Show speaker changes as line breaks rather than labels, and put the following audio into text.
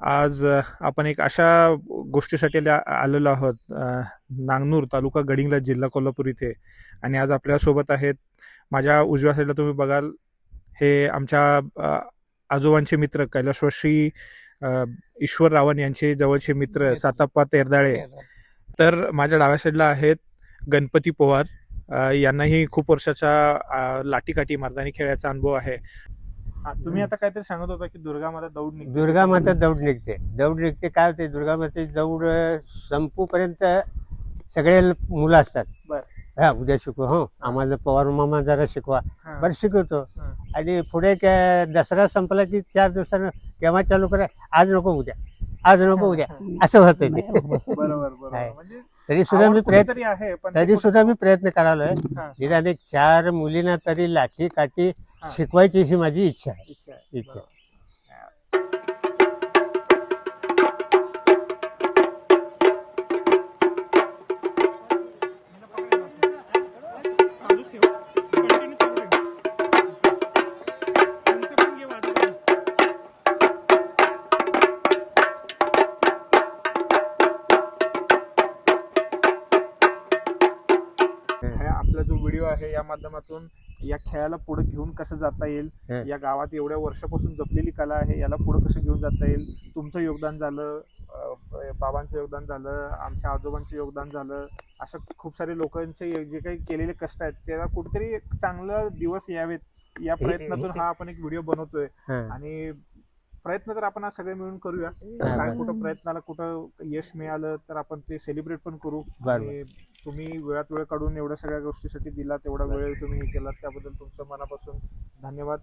आज आपण एक अशा गोष्टीसाठी आलेलो आहोत. नांगनूर तालुका गडिंग्लज जिल्हा कोल्हापूर इथे. आणि आज आपल्यासोबत आहेत माझ्या उजव्या साईडला तुम्ही बघाल हे आमच्या आजोबांचे मित्र कैलासवासी अ, ईश्वर रावण यांचे जवळचे मित्र साताप्पा तेरदाळे. तर माझ्या डाव्या साईडला आहेत गणपती पवार. यांनाही खूप वर्षाचा लाठीकाठी मर्दानी खेळाचा अनुभव आहे. हा, तुम्ही आता काहीतरी सांगत होता की दुर्गा माता दौड निघते.
दुर्गा माता दौड निघते. दौड निघते काय होते? दुर्गा माते दौड अं, संपूपर्यंत सगळे ल- मुलं असतात.
बर.
हा उद्या शिकू हो. आम्हाला पवार मामा जरा शिकवा.
हा.
बरं शिकवतो.
हा.
आणि पुढे काय दसरा संपला की चार दिवसानं केव्हा चालू करा? आज नको उद्या. आज नको उद्या. असं होतं ते.
बरोबर बरोबर.
आहे.
म्हणजे
तरी सुद्धा मी प्रयत्न
आहे पण ते
तरी
कुठे-
सुद्धा मी प्रयत्न करालोय
हा,
निदान एक चार मुलींना तरी लाठी काठी. शिकवायची ही माझी इच्छा आहे
इच्छा आहे.
इच्छा.
बरोबर. आपला जो व्हिडिओ आहे या माध्यमातून या खेळाला पुढे घेऊन कसं जाता येईल. या गावात एवढ्या वर्षापासून जपलेली कला आहे याला पुढे कसं घेऊन जाता येईल तुमचं योगदान झालं बाबांचं योगदान झालं आमच्या आजोबांचं योगदान झालं अशा खूप सारे लोकांचे जे काही केलेले कष्ट आहेत त्याला कुठेतरी एक चांगला दिवस यावेत या प्रयत्नातून हा आपण एक व्हिडिओ बनवतोय. आणि प्रयत्न तर आपण आज सगळे मिळून करूया काय. कुठं प्रयत्नाला कुठं यश मिळालं तर आपण ते सेलिब्रेट पण करू. आणि तुम्ही वेळात वेळ काढून एवढ्या सगळ्या गोष्टीसाठी दिला तेवढा वेळ तुम्ही केलात त्याबद्दल तुमचं मनापासून धन्यवाद